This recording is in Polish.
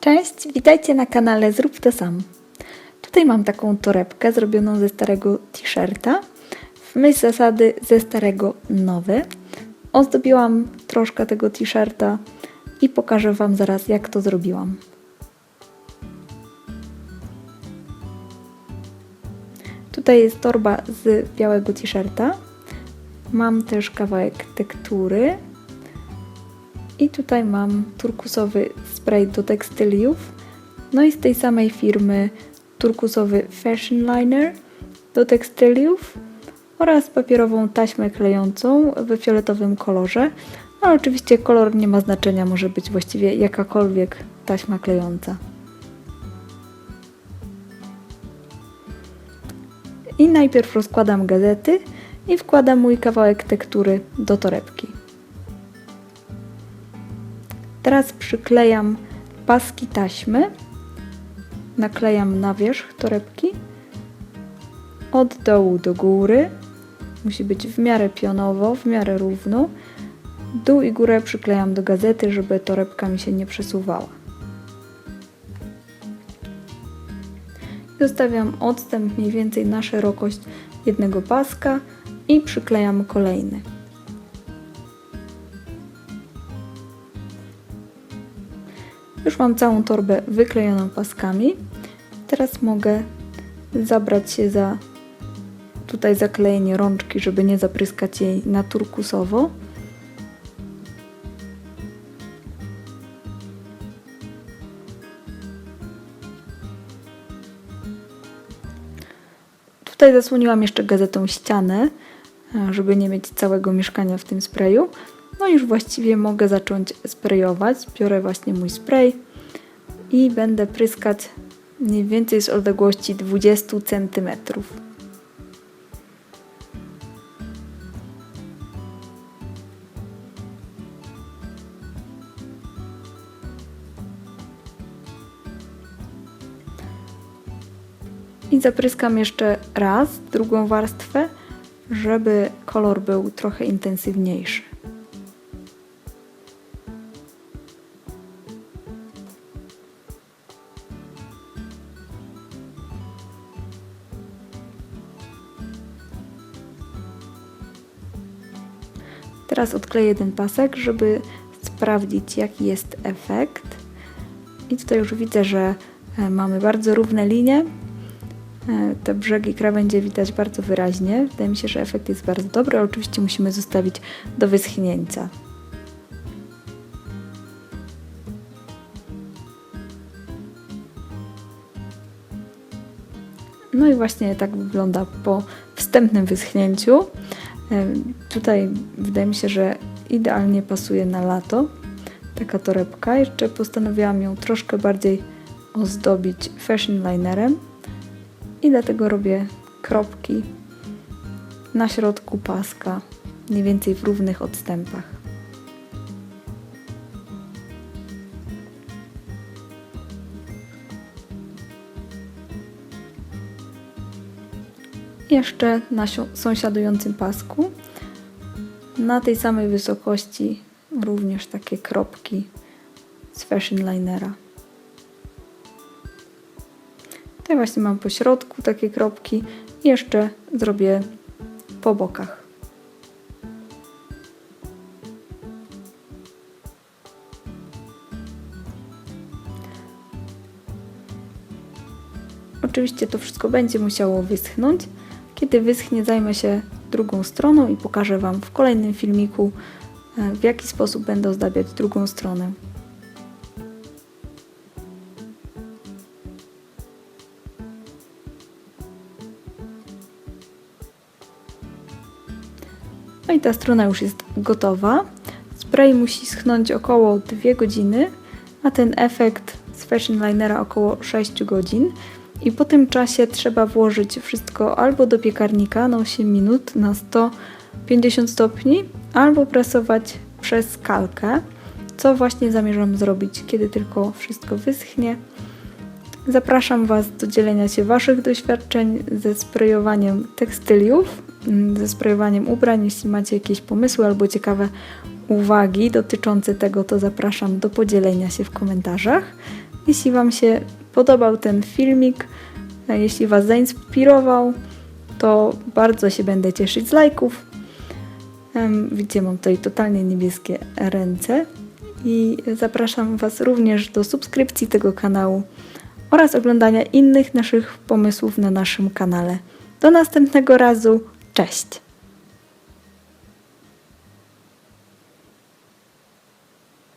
Cześć, witajcie na kanale Zrób to sam. Tutaj mam taką torebkę zrobioną ze starego t-shirta. W myśl zasady ze starego nowy. Ozdobiłam troszkę tego t-shirta i pokażę Wam zaraz jak to zrobiłam. Tutaj jest torba z białego t-shirta. Mam też kawałek tektury. I tutaj mam turkusowy spray do tekstyliów. No i z tej samej firmy turkusowy Fashion Liner do tekstyliów oraz papierową taśmę klejącą w fioletowym kolorze. Ale oczywiście kolor nie ma znaczenia, może być właściwie jakakolwiek taśma klejąca. I najpierw rozkładam gazety i wkładam mój kawałek tektury do torebki. Teraz przyklejam paski taśmy, naklejam na wierzch torebki od dołu do góry. Musi być w miarę pionowo, w miarę równo. Dół i górę przyklejam do gazety, żeby torebka mi się nie przesuwała. Zostawiam odstęp mniej więcej na szerokość jednego paska i przyklejam kolejny. Już mam całą torbę wyklejoną paskami. Teraz mogę zabrać się za tutaj zaklejenie rączki, żeby nie zapryskać jej na turkusowo. Tutaj zasłoniłam jeszcze gazetą ścianę, żeby nie mieć całego mieszkania w tym sprayu. No już właściwie mogę zacząć sprayować. Biorę właśnie mój spray i będę pryskać mniej więcej z odległości 20 cm. I zapryskam jeszcze raz drugą warstwę, żeby kolor był trochę intensywniejszy. Teraz odkleję ten pasek, żeby sprawdzić jaki jest efekt. I tutaj już widzę, że e, mamy bardzo równe linie. E, te brzegi krawędzie widać bardzo wyraźnie. Wydaje mi się, że efekt jest bardzo dobry, oczywiście musimy zostawić do wyschnięcia. No i właśnie tak wygląda po wstępnym wyschnięciu. Tutaj wydaje mi się, że idealnie pasuje na lato taka torebka. Jeszcze postanowiłam ją troszkę bardziej ozdobić fashion linerem i dlatego robię kropki na środku paska, mniej więcej w równych odstępach. Jeszcze na sąsiadującym pasku, na tej samej wysokości również takie kropki z fashion linera. Tutaj właśnie mam po środku takie kropki i jeszcze zrobię po bokach. Oczywiście to wszystko będzie musiało wyschnąć. Kiedy wyschnie, zajmę się drugą stroną i pokażę Wam w kolejnym filmiku, e, w jaki sposób będę ozdabiać drugą stronę. No i ta strona już jest gotowa. Spray musi schnąć około 2 godziny, a ten efekt z Fashion Linera około 6 godzin. I po tym czasie trzeba włożyć wszystko albo do piekarnika na 8 minut na 150 stopni, albo presować przez kalkę, co właśnie zamierzam zrobić, kiedy tylko wszystko wyschnie. Zapraszam Was do dzielenia się Waszych doświadczeń ze sprayowaniem tekstyliów, mm, ze sprayowaniem ubrań. Jeśli macie jakieś pomysły albo ciekawe uwagi dotyczące tego, to zapraszam do podzielenia się w komentarzach. Jeśli Wam się podobał ten filmik, jeśli Was zainspirował, to bardzo się będę cieszyć z lajków. Widzicie, mam tutaj totalnie niebieskie ręce i zapraszam Was również do subskrypcji tego kanału oraz oglądania innych naszych pomysłów na naszym kanale. Do następnego razu, cześć!